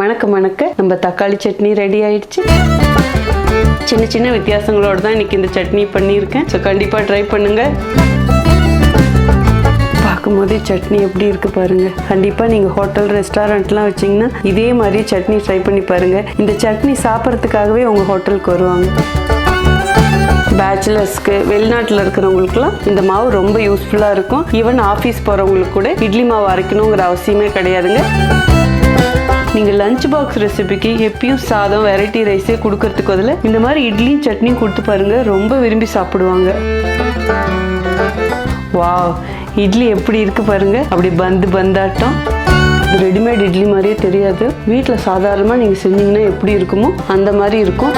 மணக்க மணக்க நம்ம தக்காளி சட்னி ரெடி ஆயிடுச்சு. சின்ன சின்ன வித்தியாசங்களோடு தான் இன்னைக்கு இந்த சட்னி பண்ணியிருக்கேன். ஸோ கண்டிப்பாக ட்ரை பண்ணுங்க. பார்க்கும்போதே சட்னி எப்படி இருக்கு பாருங்க. கண்டிப்பாக நீங்கள் ஹோட்டல் ரெஸ்டாரண்ட்லாம் வச்சீங்கன்னா இதே மாதிரி சட்னி ட்ரை பண்ணி பாருங்க. இந்த சட்னி சாப்பிட்றதுக்காகவே உங்கள் ஹோட்டலுக்கு வருவாங்க. பேச்சுலர்ஸ்க்கு வெளிநாட்டில் இருக்கிறவங்களுக்குலாம் இந்த மாவு ரொம்ப யூஸ்ஃபுல்லாக இருக்கும். ஈவன் ஆஃபீஸ் போகிறவங்களுக்கு கூட இட்லி மாவு அரைக்கணுங்கிற அவசியமே கிடையாதுங்க. நீங்கள் லஞ்ச் பாக்ஸ் ரெசிபிக்கு எப்பயும் சாதம் வெரைட்டி ரைஸே கொடுக்கறதுக்கு பதிலா இந்த மாதிரி இட்லியும் சட்னியும் கொடுத்து பாருங்க ரொம்ப விரும்பி சாப்பிடுவாங்க. வாவ் இட்லி எப்படி இருக்கு பாருங்க. அப்படி பந்து பந்தாட்டம். ரெடிமேட் இட்லி மாதிரியே தெரியாது. வீட்டில் சாதாரணமாக நீங்கள் செஞ்சீங்கன்னா எப்படி இருக்குமோ அந்த மாதிரி இருக்கும்.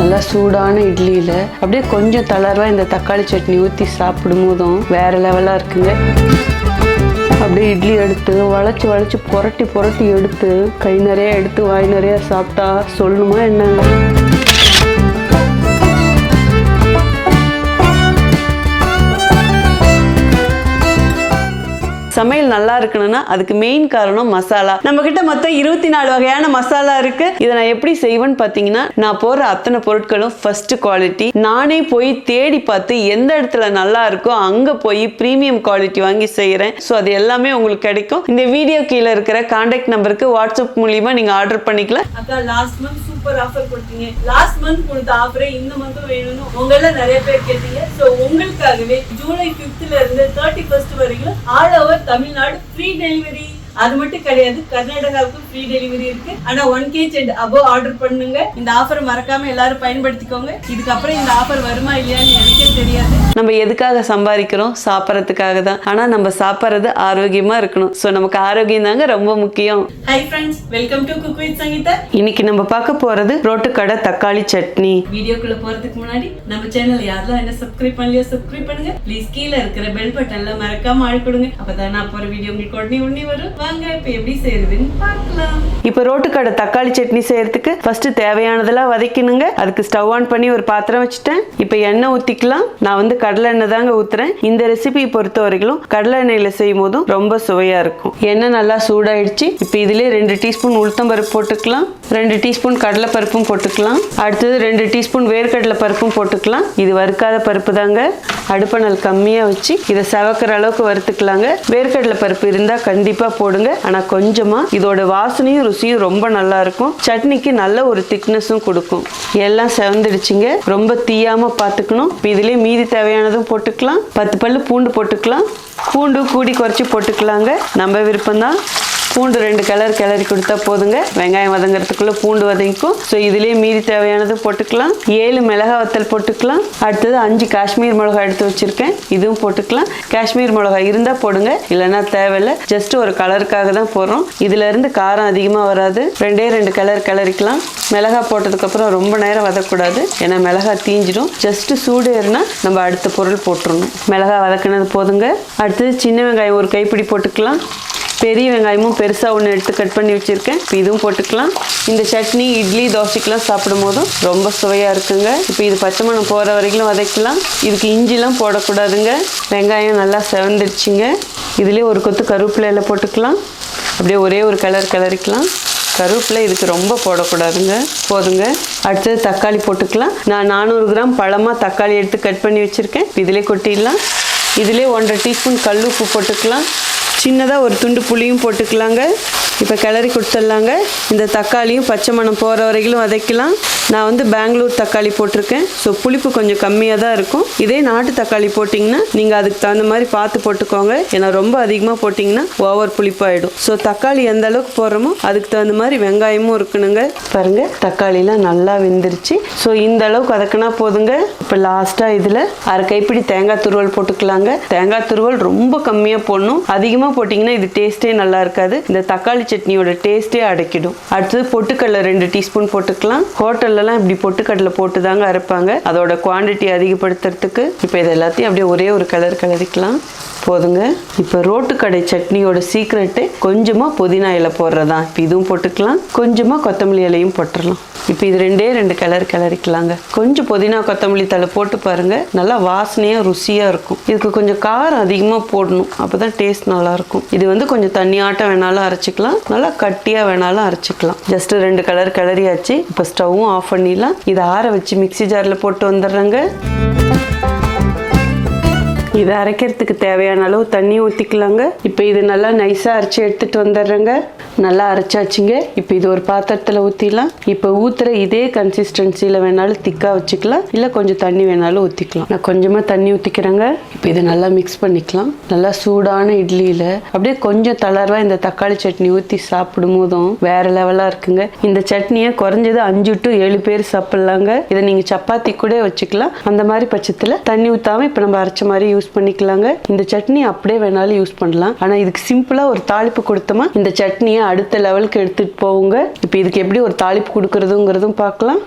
நல்லா சூடான இட்லியில். அப்படியே கொஞ்சம் தளர்வாக இந்த தக்காளி சட்னி ஊற்றி சாப்பிடும் போதும் வேறு லெவலாக இருக்குங்க. அப்படியே இட்லி எடுத்து வளைச்சி வளைச்சி புரட்டி புரட்டி எடுத்து கை நிறையா எடுத்து வாய் நிறையா சாப்பிட்டா சொல்லணுமா என்னங்க சமையல் நல்லா இருக்கணும்னா அதுக்கு மெயின் காரணம் மசாலா. நம்ம கிட்ட மொத்தம் இருபத்தி நாலு வகையான மசாலா இருக்கு. இதை நான் எப்படி செய்வேன்னு பார்த்தீங்கன்னா நான் போடுற அத்தனை பொருட்களும் ஃபர்ஸ்ட் குவாலிட்டி நானே போய் தேடி பார்த்து எந்த இடத்துல நல்லா இருக்கோ அங்க போய் ப்ரீமியம் குவாலிட்டி வாங்கி செய்யறேன் ஸோ அது எல்லாமே உங்களுக்கு கிடைக்கும். இந்த வீடியோ கீழே இருக்கிற கான்டாக்ட் நம்பருக்கு வாட்ஸ்அப் மூலியமா நீங்க ஆர்டர் பண்ணிக்கலாம். அக்கா லாஸ்ட் மந்த் சூப்பர் ஆஃபர் கொடுத்தீங்க. லாஸ்ட் மந்த் கொடுத்த ஆஃபரே இந்த மந்தும் வேணும்னு உங்கள நிறைய பேர் கேட்டீங்க. ஸோ உங்களுக்காகவே ஜூலை ஃபிஃப்த்ல இருந்து தேர்ட்டி ஃபர்ஸ்ட் வரைக்கும் all over Tamil Nadu free delivery அது மட்டும் கிடையாது கர்நாடகாவுக்கும் ஃப்ரீ டெலிவரி இருக்கு. ஆனா one KG and above order பண்ணுங்க. இந்த ஆஃபர் மறக்காம எல்லாரும் பயன்படுத்திக்கோங்க. இதுக்கப்புறம் இந்த ஆஃபர் வருமா இல்லையான்னு எனக்கே தெரியாது. நம்ம எதுக்காக சம்பாதிக்கிறோம்? சாப்பிட்றதுக்காக தான். ஆனா நம்ம சாப்பிட்றது ஆரோக்கியமா இருக்கணும். ஸோ நமக்கு ஆரோக்கியம் தாங்க ரொம்ப முக்கியம். Hi friends welcome to cook with Sangeetha இன்னைக்கு நம்ம பார்க்க போறது ரோட்டுக்கடை தக்காளி சட்னி. வீடியோக்குள்ள போறதுக்கு முன்னாடி நம்ம சேனல் யாரெல்லாம் என்ன சப்ஸ்கிரைப் பண்ணலையோ சப்ஸ்கிரைப் பண்ணுங்க. ப்ளீஸ் கீழே இருக்கிற பெல் பட்டன்ல மறக்காம ஆள் கொடுங்க. அப்பதான் நான் போற வீடியோ உங்களுக்கு உடனே உடனே வரும். வாங்க எப்படி செய்யறதுன்னு பார்க்கலாம். இப்போ ரோட்டுக்கடை தக்காளி சட்னி செய்யறதுக்கு ஃபர்ஸ்ட் தேவையானதெல்லாம் வதக்கணுங்க அதுக்கு ஸ்டவ் ஆன் பண்ணி ஒரு பாத்திரம் வச்சுட்டேன். இப்போ எண்ணெய் ஊற்றிக்கலாம் நான் வந்து கடலை எண்ணெய் தாங்க ஊத்துறேன். இந்த ரெசிபி பொறுத்த வரைக்கும் கடலை எண்ணெயில் செய்யும் போதும் ரொம்ப சுவையா இருக்கும். எண்ணெய் நல்லா சூடாயிடுச்சு. இப்போ இதுலேயே ரெண்டு டீஸ்பூன் உளுத்தம்பருப்பு போட்டுக்கலாம். ரெண்டு டீஸ்பூன் கடலை பருப்பும் போட்டுக்கலாம். அடுத்தது ரெண்டு டீஸ்பூன் வேர்க்கடலை பருப்பும் போட்டுக்கலாம். இது வறுக்காத பருப்பு தாங்க. அடுப்பணல் கம்மியாக வச்சு இதை செவக்கிற அளவுக்கு வறுத்துக்கலாங்க. வேர்க்கடலை பருப்பு இருந்தால் கண்டிப்பாக போடுங்க. ஆனால் கொஞ்சமாக இதோட வாசனையும் ருசியும் ரொம்ப நல்லா இருக்கும். சட்னிக்கு நல்ல ஒரு திக்னஸும் கொடுக்கும். எல்லாம் செவந்துடுச்சுங்க. ரொம்ப தீயாமல் பார்த்துக்கணும் இதுலேயே மீதி தேவையானதும் போட்டுக்கலாம். பத்து பல்லு பூண்டு போட்டுக்கலாம். பூண்டு கூடி குறைச்சி போட்டுக்கலாங்க. நம்ம விருப்பம்தான். பூண்டு ரெண்டு கலர் கிளறி கொடுத்தா போதுங்க. வெங்காயம் வதங்குறதுக்குள்ள பூண்டு வதங்கிக்கும். ஸோ இதுலேயே மீதி தேவையானது போட்டுக்கலாம். ஏழு மிளகா வத்தல் போட்டுக்கலாம். அடுத்தது அஞ்சு காஷ்மீர் மிளகா எடுத்து வச்சிருக்கேன். இதுவும் போட்டுக்கலாம். காஷ்மீர் மிளகா இருந்தால் போடுங்க. இல்லைன்னா தேவையில்லை. ஜஸ்ட் ஒரு கலருக்காக தான் போடுறோம். இதுல இருந்து காரம் அதிகமாக வராது. ரெண்டே ரெண்டு கலர் கிளறிக்கலாம். மிளகா போட்டதுக்கப்புறம் ரொம்ப நேரம் வதக்கூடாது ஏன்னா மிளகா தீஞ்சிடும். ஜஸ்ட் சூடு ஏறினா நம்ம அடுத்த பொருள் போட்டுடணும் மிளகா வதக்குனது போதுங்க. அடுத்தது சின்ன வெங்காயம் ஒரு கைப்பிடி போட்டுக்கலாம். பெரிய வெங்காயமும் பெருசாக ஒன்று எடுத்து கட் பண்ணி வச்சுருக்கேன். இப்போ இதுவும் போட்டுக்கலாம். இந்த சட்னி இட்லி தோசைக்கெலாம் சாப்பிடும் போதும் ரொம்ப சுவையாக இருக்குங்க. இப்போ இது பச்சை மணம் போகிற வரைக்கும் வதக்கலாம். இதுக்கு இஞ்சிலாம் போடக்கூடாதுங்க. வெங்காயம் நல்லா செவந்துடுச்சுங்க. இதுலேயே ஒரு கொத்து கருவேப்பிலையில போட்டுக்கலாம். அப்படியே ஒரே ஒரு கலர் கிளறிக்கலாம். கருவேப்பிலை இதுக்கு ரொம்ப போடக்கூடாதுங்க. போதுங்க. அடுத்தது தக்காளி போட்டுக்கலாம். நான் நானூறு கிராம் பழமாக தக்காளி எடுத்து கட் பண்ணி வச்சுருக்கேன். இதிலே கொட்டிடலாம். இதிலே ஒன்றரை டீஸ்பூன் கல் உப்பு போட்டுக்கலாம். சின்னதாக ஒரு துண்டு புளியும் போட்டுக்கலாங்க. இப்போ கிளறி கொடுத்துட்லாங்க. இந்த தக்காளியும் பச்சை மணம் போகிற வரைக்கும் வதக்கலாம். நான் வந்து பெங்களூர் தக்காளி போட்டிருக்கேன். ஸோ புளிப்பு கொஞ்சம் கம்மியாக தான் இருக்கும். இதே நாட்டு தக்காளி போட்டிங்கன்னா நீங்கள் அதுக்கு தகுந்த மாதிரி பார்த்து போட்டுக்கோங்க. ஏன்னா ரொம்ப அதிகமாக போட்டிங்கன்னா ஓவர் புளிப்பாயிடும். ஸோ தக்காளி எந்த அளவுக்கு போடுறோமோ அதுக்கு தகுந்த மாதிரி வெங்காயமும் இருக்கணுங்க. பாருங்க தக்காளிலாம் நல்லா வெந்துருச்சு. ஸோ இந்த அளவுக்கு வதக்கினா போதுங்க. இப்போ லாஸ்ட்டாக இதில் அரை கைப்பிடி தேங்காய் துருவல் போட்டுக்கலாங்க. தேங்காய் துருவல் ரொம்ப கம்மியாக போடணும். அதிகமாக போட்டிங்கன்னா இது டேஸ்ட்டே நல்லா இருக்காது. இந்த தக்காளி சட்னியோட டேஸ்ட்டே அடைக்கிடும். அடுத்தது பொட்டுக்கடலை ரெண்டு டீஸ்பூன் போட்டுக்கலாம். ஹோட்டலில் ஊர்லலாம் இப்படி பொட்டுக்கடலை போட்டு தாங்க அரைப்பாங்க. அதோட குவான்டிட்டி அதிகப்படுத்துறதுக்கு இப்போ இது எல்லாத்தையும் அப்படியே ஒரே ஒரு கலர் கலரிக்கலாம். போதுங்க. இப்போ ரோட்டு கடை சட்னியோட சீக்ரெட்டு கொஞ்சமாக புதினா இலை போடுறதான் இப்போ இதுவும் போட்டுக்கலாம். கொஞ்சமாக கொத்தமல்லி இலையும் போட்டுடலாம் இப்போ இது ரெண்டே ரெண்டு கலர் கிளறிக்கலாங்க கொஞ்சம் புதினா கொத்தமல்லி தலை போட்டு பாருங்க. நல்லா வாசனையாக ருசியாக இருக்கும். இதுக்கு கொஞ்சம் காரம் அதிகமாக போடணும். அப்போ தான் டேஸ்ட் நல்லாயிருக்கும். இது வந்து கொஞ்சம் தண்ணியாட்டம் வேணாலும் அரைச்சிக்கலாம். நல்லா கட்டியாக வேணாலும் அரைச்சிக்கலாம். ஜஸ்ட் ரெண்டு கலர் கிளறியாச்சு இப்போ ஸ்டவ்வும் ஆஃப் பண்ணிடலாம். இதை ஆற வச்சு மிக்ஸி ஜாரில் போட்டு வந்துடுறேங்க. இதை அரைக்கிறதுக்கு தேவையான அளவு தண்ணி ஊற்றிக்கலாங்க இப்போ இது நல்லா நைஸாக அரைச்சி எடுத்துகிட்டு வந்துடுறேங்க. நல்லா அரைச்சாச்சுங்க. இப்போ இது ஒரு பாத்திரத்தில் ஊற்றிடலாம் இப்போ ஊற்றுற இதே கன்சிஸ்டன்சியில் வேணாலும் திக்காக வச்சுக்கலாம். இல்லை கொஞ்சம் தண்ணி வேணாலும் ஊற்றிக்கலாம் நான் கொஞ்சமாக தண்ணி ஊற்றிக்கிறேங்க இப்போ இதை நல்லா மிக்ஸ் பண்ணிக்கலாம். நல்லா சூடான இட்லியில் அப்படியே கொஞ்சம் தளர்வாக இந்த தக்காளி சட்னி ஊற்றி சாப்பிடும் போதும் வேற லெவலாக இருக்குங்க. இந்த சட்னியை குறைஞ்சது அஞ்சு டு ஏழு பேர் சாப்பிட்லாங்க. இதை நீங்கள் சப்பாத்தி கூட வச்சுக்கலாம். அந்த மாதிரி பட்சத்தில் தண்ணி ஊற்றாமல் இப்போ நம்ம அரைச்ச மாதிரி யூஸ் யூஸ் பண்ணிக்கலாங்க. இந்த சட்னி அப்படியே வேணாலும் யூஸ் பண்ணலாம். ஆனால் இதுக்கு சிம்பிளாக ஒரு தாளிப்பு கொடுத்தோமா இந்த சட்னியை அடுத்த லெவலுக்கு எடுத்துகிட்டு போவோங்க. இப்போ இதுக்கு எப்படி ஒரு தாளிப்பு கொடுக்குறதுங்கிறதும் பார்க்கலாம்.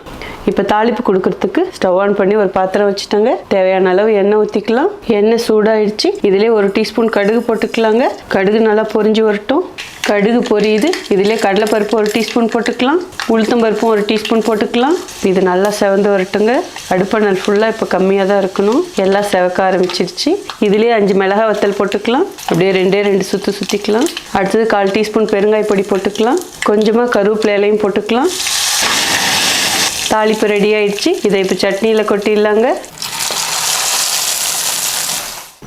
இப்போ தாளிப்பு கொடுக்கறதுக்கு ஸ்டவ் ஆன் பண்ணி ஒரு பாத்திரம் வச்சுட்டாங்க. தேவையான அளவு எண்ணெய் ஊற்றிக்கலாம் எண்ணெய் சூடாயிடுச்சு. இதிலே ஒரு டீஸ்பூன் கடுகு போட்டுக்கலாங்க. கடுகு நல்லா பொரிஞ்சு வரட்டும். கடுகு பொரியுது. இதிலே கடலைப்பருப்பு ஒரு டீஸ்பூன் போட்டுக்கலாம். உளுத்தம் பருப்பும் ஒரு டீஸ்பூன் போட்டுக்கலாம். இது நல்லா செவந்து வரட்டுங்க. அடுப்பணல் ஃபுல்லாக இப்போ கம்மியாக தான் இருக்கணும். எல்லாம் செவக்க ஆரம்பிச்சிருச்சு. இதுலேயே அஞ்சு மிளகாய் வத்தல் போட்டுக்கலாம். அப்படியே ரெண்டே ரெண்டு சுற்றி சுற்றிக்கலாம் அடுத்தது கால் டீஸ்பூன் பெருங்காய பொடி போட்டுக்கலாம். கொஞ்சமாக கருவேப்பிலையிலையும் போட்டுக்கலாம். தாளிப்பு ரெடி ஆயிடுச்சு. இதை இப்போ சட்னியில் கொட்டிடலாங்க.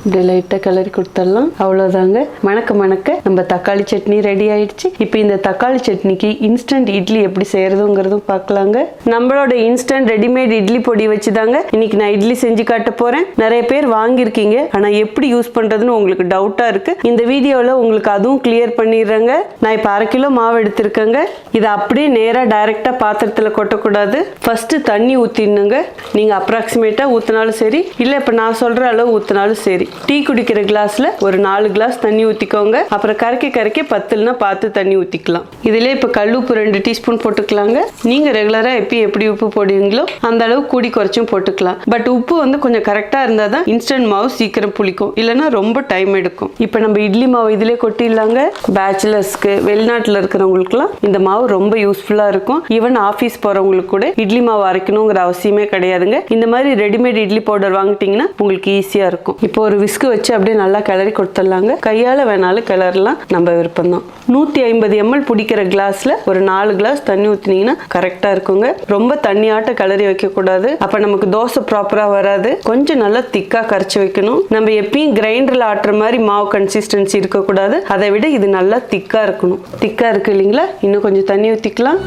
இப்படி லைட்டாக கிளறி கொடுத்துடலாம் அவ்வளோதாங்க மணக்க மணக்க நம்ம தக்காளி சட்னி ரெடி ஆயிடுச்சு. இப்போ இந்த தக்காளி சட்னிக்கு இன்ஸ்டன்ட் இட்லி எப்படி செய்யறதுங்கிறதும் பார்க்கலாங்க. நம்மளோட இன்ஸ்டன்ட் ரெடிமேட் இட்லி பொடி வச்சு தாங்க இன்னைக்கு நான் இட்லி செஞ்சு காட்ட போறேன். நிறைய பேர் வாங்கியிருக்கீங்க. ஆனால் எப்படி யூஸ் பண்றதுன்னு உங்களுக்கு டவுட்டாக இருக்கு. இந்த வீடியோவில் உங்களுக்கு அதுவும் கிளியர் பண்ணிடுறேங்க. நான் இப்போ அரை கிலோ மாவு எடுத்திருக்கேங்க. இதை அப்படியே நேராக டைரெக்டாக பாத்திரத்தில் கொட்டக்கூடாது. ஃபர்ஸ்ட் தண்ணி ஊற்றிடணுங்க நீங்கள் அப்ராக்சிமேட்டாக ஊற்றினாலும் சரி இல்லை இப்போ நான் சொல்கிற அளவு ஊற்றினாலும் சரி. டீ குடிக்கிற கிளாஸ்ல ஒரு நாலு கிளாஸ் தண்ணி ஊற்றிக்கோங்க அப்புறம் கரைக்க கரைக்க பத்துலனா பார்த்து தண்ணி ஊற்றிக்கலாம் இதிலே இப்போ கல் உப்பு ரெண்டு டீஸ்பூன் போட்டுக்கலாங்க. நீங்கள் ரெகுலராக எப்பயும் எப்படி உப்பு போடுவீங்களோ அந்த அளவு கூடி குறைச்சும் போட்டுக்கலாம். பட் உப்பு வந்து கொஞ்சம் கரெக்டாக இருந்தால் தான் இன்ஸ்டன்ட் மாவு சீக்கிரம் புளிக்கும். இல்லைன்னா ரொம்ப டைம் எடுக்கும். இப்போ நம்ம இட்லி மாவு இதிலே கொட்டிடலாங்க. பேச்சுலர்ஸ்க்கு வெளிநாட்டில் இருக்கிறவங்களுக்குலாம் இந்த மாவு ரொம்ப யூஸ்ஃபுல்லாக இருக்கும். ஈவன் ஆஃபீஸ் போகிறவங்களுக்கு கூட இட்லி மாவு அரைக்கணுங்கிற அவசியமே கிடையாதுங்க. இந்த மாதிரி ரெடிமேட் இட்லி பவுடர் வாங்கிட்டீங்கன்னா உங்களுக்கு ஈஸியாக இருக்கும். இப்போ ஒரு விஸ்கு வச்சு அப்படியே நல்லா கிளறி கொடுத்துடலாங்க. கையால் வேணாலும் கிளறலாம் நம்ம விருப்பம் தான் நூற்றி ஐம்பது எம்எல் பிடிக்கிற கிளாஸில் ஒரு நாலு கிளாஸ் தண்ணி ஊற்றினீங்கன்னா கரெக்டாக இருக்குங்க. ரொம்ப தண்ணியாட்ட கிளறி வைக்கக்கூடாது. அப்போ நமக்கு தோசை ப்ராப்பராக வராது. கொஞ்சம் நல்லா திக்காக கரைச்சி வைக்கணும். நம்ம எப்பயும் கிரைண்டரில் ஆட்டுற மாதிரி மாவு கன்சிஸ்டன்சி இருக்கக்கூடாது. அதை விட இது நல்லா திக்காக இருக்கணும். திக்காக இருக்கு இல்லைங்களா? இன்னும் கொஞ்சம் தண்ணி ஊற்றிக்கலாம்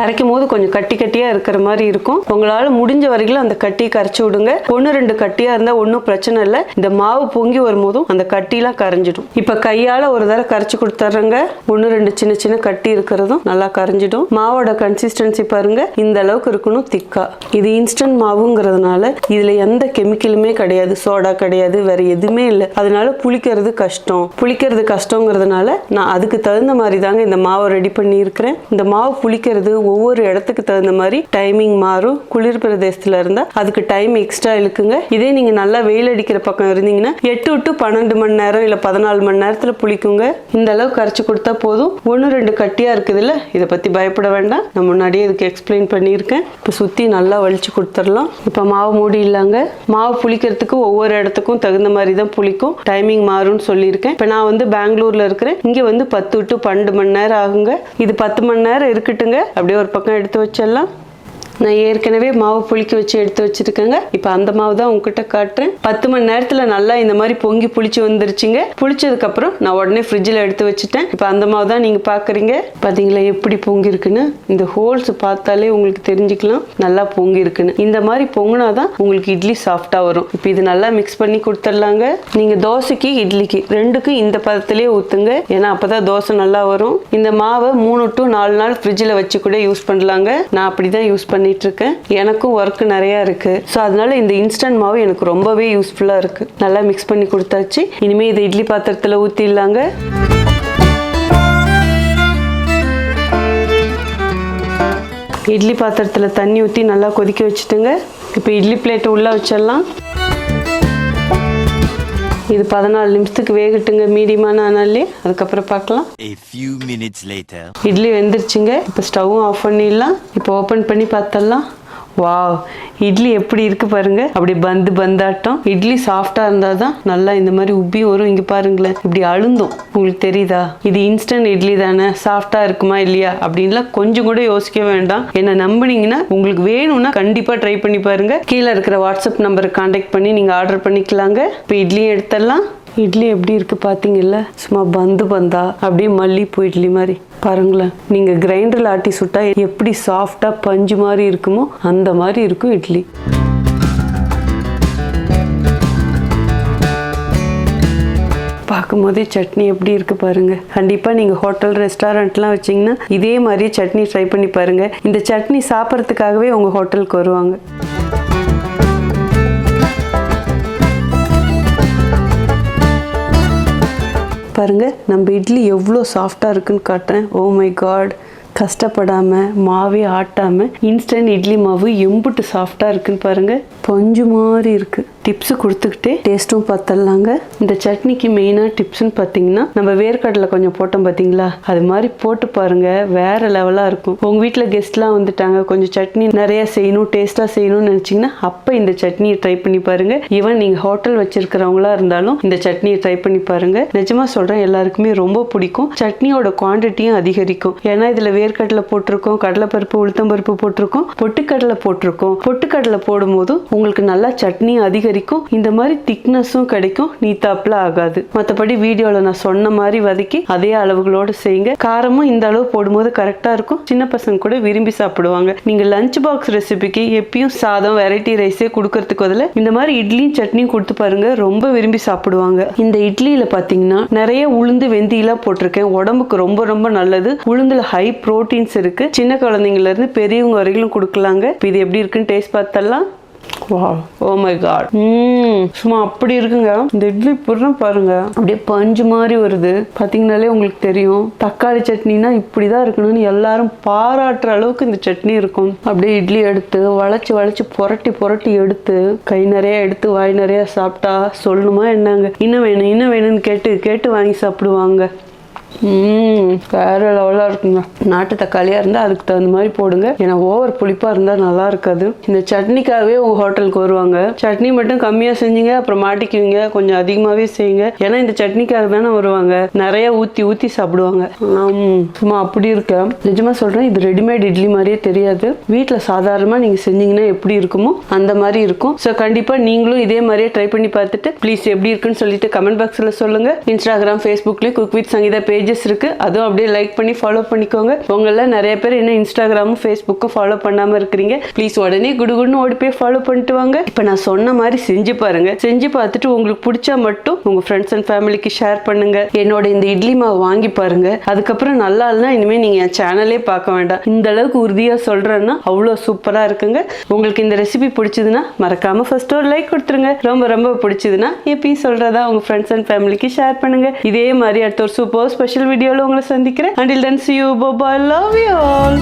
கரைக்கும் போது கொஞ்சம் கட்டி கட்டியாக இருக்கிற மாதிரி இருக்கும். உங்களால் முடிஞ்ச வரைக்கும் அந்த கட்டி கரைச்சி விடுங்க. ஒன்று ரெண்டு கட்டியாக இருந்தால் ஒன்றும் பிரச்சனை இல்லை. இந்த மாவு பொங்கி வரும்போதும் அந்த கட்டிலாம் கரைஞ்சிடும். இப்போ கையால் ஒரு தடவை கரைச்சி கொடுத்துட்றேங்க ஒன்று ரெண்டு சின்ன சின்ன கட்டி இருக்கிறதும் நல்லா கரைஞ்சிடும். மாவோட கன்சிஸ்டன்சி பாருங்க. இந்த அளவுக்கு இருக்கணும் திக்கா. இது இன்ஸ்டன்ட் மாவுங்கிறதுனால இதில் எந்த கெமிக்கலுமே கிடையாது. சோடா கிடையாது. வேற எதுவுமே இல்லை. அதனால புளிக்கிறது கஷ்டம். புளிக்கிறது கஷ்டங்கிறதுனால நான் அதுக்கு தகுந்த மாதிரி தாங்க இந்த மாவை ரெடி பண்ணியிருக்கிறேன். இந்த மாவு புளிக்கிறது ஒவ்வொரு இடத்துக்கு தகுந்த மாதிரி டைமிங் மாறும். குளிர் பிரதேசத்தில் இருந்தால் அதுக்கு டைம் எக்ஸ்ட்ரா இழுக்குங்க. இதே நீங்கள் நல்லா வெயில் அடிக்கிற பக்கம் இருந்தீங்கன்னா எட்டு டு பன்னெண்டு மணி நேரம் இல்லை பதினாலு மணி நேரத்தில் புளிக்குங்க இந்த அளவு கரைச்சி கொடுத்தா போதும். ஒன்று ரெண்டு கட்டியாக இருக்குதுல்ல? இதை பற்றி பயப்பட வேண்டாம். நான் முன்னாடியே இதுக்கு எக்ஸ்பிளைன் பண்ணியிருக்கேன். இப்போ சுற்றி நல்லா வலிச்சு கொடுத்துடலாம். இப்போ மாவு மூடி இல்லாங்க. மாவு புளிக்கிறதுக்கு ஒவ்வொரு இடத்துக்கும் தகுந்த மாதிரி தான் புளிக்கும். டைமிங் மாறும்னு சொல்லியிருக்கேன். இப்போ நான் வந்து பெங்களூரில் இருக்கிறேன். இங்கே வந்து பத்து டு பன்னெண்டு மணி நேரம் ஆகுங்க. இது பத்து மணி நேரம் இருக்கட்டுங்க. அப்படியே ஒரு பக்கம் எடுத்து வச்சிடலாம் நான் ஏற்கனவே மாவு புளிக்க வச்சு எடுத்து வச்சிருக்கேங்க. இப்போ அந்த மாவு தான் உங்ககிட்ட காட்டுறேன். பத்து மணி நேரத்தில் நல்லா இந்த மாதிரி பொங்கி புளிச்சு வந்துருச்சுங்க. புளிச்சதுக்கப்புறம் நான் உடனே ஃப்ரிட்ஜில் எடுத்து வச்சுட்டேன். இப்போ அந்த மாவு தான் நீங்கள் பார்க்குறீங்க பார்த்தீங்களா எப்படி பொங்கி இருக்குன்னு இந்த ஹோல்ஸ் பார்த்தாலே உங்களுக்கு தெரிஞ்சுக்கலாம். நல்லா பொங்கி இருக்குன்னு இந்த மாதிரி பொங்கினா தான் உங்களுக்கு இட்லி சாஃப்டாக வரும். இப்போ இது நல்லா மிக்ஸ் பண்ணி கொடுத்துடலாங்க. நீங்கள் தோசைக்கு இட்லிக்கு ரெண்டுக்கும் இந்த பதத்திலே ஊற்றுங்க ஏன்னா அப்போ தான் தோசை நல்லா வரும். இந்த மாவை மூணு டு நாலு நாள் ஃப்ரிட்ஜில் வச்சு கூட யூஸ் பண்ணலாங்க. நான் அப்படி தான் யூஸ் பண்ணி இருக்கேன் எனக்கும் ஒர்க் நிறையா இருக்கு. ஸோ அதனால இந்த இன்ஸ்டன்ட் மாவு எனக்கு ரொம்பவே யூஸ்ஃபுல்லாக இருக்கு. நல்லா மிக்ஸ் பண்ணி கொடுத்தாச்சு. இனிமேல் இதை இட்லி பாத்திரத்தில் ஊற்றிடலாங்க இட்லி பாத்திரத்தில் தண்ணி ஊற்றி நல்லா கொதிக்க வச்சுட்டுங்க. இப்போ இட்லி பிளேட்டை உள்ளே வச்சிடலாம். இது பதினாலு நிமிஷத்துக்கு வேகட்டுங்க மீடியமான ஆனாலே. அதுக்கப்புறம் பார்க்கலாம். A few minutes later. Idli வெந்துருச்சுங்க. இப்போ ஸ்டவ்வும் ஆஃப் பண்ணிடலாம். இப்போ ஓப்பன் பண்ணி பார்த்தலாம் வா இட்லி எப்படி இருக்கு பாருங்க. அப்படி பந்து பந்தாட்டம். இட்லி சாஃப்டா இருந்தால் தான் நல்லா இந்த மாதிரி உப்பி வரும் இங்க பாருங்களேன் இப்படி அழுந்தும். உங்களுக்கு தெரியுதா? இது இன்ஸ்டன்ட் இட்லி தானே. சாஃப்டா இருக்குமா இல்லையா? அப்படின்லாம் கொஞ்சம் கூட யோசிக்க வேண்டாம். என்ன நம்புனீங்கன்னா உங்களுக்கு வேணும்னா கண்டிப்பா ட்ரை பண்ணி பாருங்க. கீழே இருக்கிற வாட்ஸ்அப் நம்பருக்கு காண்டாக்ட் பண்ணி நீங்க ஆர்டர் பண்ணிக்கலாங்க. இப்போ இட்லியும் எடுத்துடலாம். இட்லி எப்படி இருக்கு பாத்தீங்கல்ல? சும்மா பந்து பந்தா அப்படியே மல்லிப்பூ இட்லி மாதிரி. பாருங்களேன். நீங்கள் கிரைண்டரில் ஆட்டி சுட்டா எப்படி சாஃப்டாக பஞ்சு மாதிரி இருக்குமோ அந்த மாதிரி இருக்கும் இட்லி. பார்க்கும்போதே சட்னி எப்படி இருக்கு பாருங்க. கண்டிப்பாக நீங்கள் ஹோட்டல் ரெஸ்டாரண்ட்லாம் வச்சிங்கன்னா இதே மாதிரியே சட்னி ட்ரை பண்ணி பாருங்கள் இந்த சட்னி சாப்பிட்றதுக்காகவே உங்கள் ஹோட்டலுக்கு வருவாங்க. பாருங்க நம்ம இட்லி எவ்வளோ சாஃப்டாக இருக்குன்னு காட்டுறேன். Oh ஓ மை காட் கஷ்டப்படாமல் மாவே ஆட்டாமல் இன்ஸ்டன்ட் இட்லி மாவு எம்புட்டு சாஃப்டாக இருக்குன்னு பாருங்க. பஞ்சு மாதிரி இருக்கு. டிப்ஸு கொடுத்துக்கிட்டே டேஸ்ட்டும் பார்த்துடலாங்க இந்த சட்னிக்கு மெயினாக டிப்ஸ்னு பார்த்தீங்கன்னா நம்ம வேர்க்கடலை கொஞ்சம் போட்டோம் பார்த்தீங்களா அது மாதிரி போட்டு பாருங்கள் வேறு லெவலாக இருக்கும். உங்கள் வீட்டில் கெஸ்ட்லாம் வந்துட்டாங்க. கொஞ்சம் சட்னி நிறையா செய்யணும் டேஸ்ட்டாக செய்யணும்னு நினச்சிங்கன்னா அப்போ இந்த சட்னியை ட்ரை பண்ணி பாருங்க. ஈவன் நீங்கள் ஹோட்டல் வச்சுருக்கிறவங்களா இருந்தாலும் இந்த சட்னியை ட்ரை பண்ணி பாருங்கள் நிஜமாக சொல்கிறேன் எல்லாருக்குமே ரொம்ப பிடிக்கும். சட்னியோட குவான்டிட்டியும் அதிகரிக்கும். ஏன்னா இதில் வேர்க்கடலை போட்டிருக்கோம் கடலைப்பருப்பு உளுத்தம்பருப்பு போட்டிருக்கோம் பொட்டுக்கடலை போட்டிருக்கோம். பொட்டுக்கடலை போடும்போது உங்களுக்கு நல்லா சட்னி வரைக்கும் இந்த மாதிரி திக்னஸும் கிடைக்கும். நீத்தாப்புல ஆகாது. மற்றபடி வீடியோவில் நான் சொன்ன மாதிரி வதக்கி அதே அளவுகளோடு செய்யுங்க. காரமும் இந்த அளவு போடும்போது கரெக்டாக இருக்கும். சின்ன பசங்க கூட விரும்பி சாப்பிடுவாங்க. நீங்கள் லஞ்ச் பாக்ஸ் ரெசிபிக்கு எப்பயும் சாதம் வெரைட்டி ரைஸே கொடுக்கறதுக்கு பதிலா இந்த மாதிரி இட்லியும் சட்னியும் கொடுத்து பாருங்க. ரொம்ப விரும்பி சாப்பிடுவாங்க. இந்த இட்லியில பார்த்தீங்கன்னா நிறைய உளுந்து வெந்தியெல்லாம் போட்டிருக்கேன். உடம்புக்கு ரொம்ப ரொம்ப நல்லது. உளுந்துல ஹை ப்ரோட்டீன்ஸ் இருக்கு. சின்ன குழந்தைங்கலேருந்து பெரியவங்க வரைக்கும் கொடுக்கலாங்க. இது எப்படி இருக்குன்னு டேஸ்ட் பார்த்தலாம் வா ஓ மை காட் ம் சும்மா அப்படி இருக்குங்க. இந்த இட்லி புறம் பாருங்க. அப்படியே பஞ்சு மாதிரி வருது. பார்த்தீங்கனாலே உங்களுக்கு தெரியும். தக்காளி சட்னினா இப்படி தான் இருக்கணும்னு எல்லாரும் பாராட்டுற அளவுக்கு இந்த சட்னி இருக்கும். அப்படியே இட்லி எடுத்து வளைச்சு வளைச்சு புரட்டி புரட்டி எடுத்து கை நிறைய எடுத்து வாய் நிறைய சாப்பிட்டா சொல்லணுமா என்னங்க? இன்னும் வேணும் இன்னும் வேணும்னு கேட்டு கேட்டு வாங்கி சாப்பிடுவாங்க. வேற லெவலாக இருக்குங்க. நாட்டு தக்காளியாக இருந்தால் அதுக்கு தகுந்த மாதிரி போடுங்க. ஏன்னா ஓவர் புளிப்பாக இருந்தால் நல்லா இருக்காது. இந்த சட்னிக்காகவே உங்கள் ஹோட்டலுக்கு வருவாங்க. சட்னி மட்டும் கம்மியாக செஞ்சுங்க அப்புறம் மாட்டிக்குவீங்க. கொஞ்சம் அதிகமாகவே செய்யுங்க. ஏன்னா இந்த சட்னிக்காக தானே வருவாங்க. நிறைய ஊற்றி ஊற்றி சாப்பிடுவாங்க. சும்மா அப்படி இருக்கேன். நிஜமாக சொல்கிறேன் இது ரெடிமேட் இட்லி மாதிரியே தெரியாது. வீட்டில் சாதாரணமாக நீங்கள் செஞ்சீங்கன்னா எப்படி இருக்குமோ அந்த மாதிரி இருக்கும். ஸோ கண்டிப்பாக நீங்களும் இதே மாதிரியே ட்ரை பண்ணி பார்த்துட்டு ப்ளீஸ் எப்படி இருக்குன்னு சொல்லிட்டு கமெண்ட் பாக்ஸில் சொல்லுங்கள் இன்ஸ்டாகிராம் ஃபேஸ்புக்லேயும் குக் வித் சங்கீதா பேஜஸ் இருக்குது அதுவும் அப்படியே லைக் பண்ணி ஃபாலோ பண்ணிக்கோங்க. உங்களெல்லாம் நிறைய பேர் இன்னும் இன்ஸ்டாகிராமும் ஃபேஸ்புக்கும் ஃபாலோ பண்ணாமல் இருக்கிறீங்க ப்ளீஸ் உடனே குடுகுடுன்னு ஓடி போய் ஃபாலோ பண்ணிட்டு வாங்க. இப்போ நான் சொன்ன மாதிரி செஞ்சு பாருங்க. செஞ்சு பார்த்துட்டு உங்களுக்கு பிடிச்சா மட்டும் உங்கள் ஃப்ரெண்ட்ஸ் அண்ட் ஃபேமிலிக்கு ஷேர் பண்ணுங்க. என்னோட இந்த இட்லி மாவு வாங்கி பாருங்க. அதுக்கப்புறம் நல்லா இல்லைனா இனிமேல் நீங்கள் என் சேனலே பார்க்க வேண்டாம். இந்த அளவுக்கு உறுதியாக சொல்கிறேன்னா அவ்வளோ சூப்பராக இருக்குங்க. உங்களுக்கு இந்த ரெசிபி பிடிச்சதுன்னா மறக்காமல் ஃபஸ்ட்டு ஒரு லைக் கொடுத்துருங்க. ரொம்ப ரொம்ப பிடிச்சதுன்னா எப்பயும் சொல்கிறதா உங்கள் ஃப்ரெண்ட்ஸ் அண்ட் ஃபேமிலிக்கு ஷேர் பண்ணுங்க. இதே மாதிரி அடுத்த ஒரு சூப்பர் ஸ்பெஷல் ஸ்பெஷல் வீடியோவில் உங்களை சந்திக்கிறேன். Until then see you bye love you all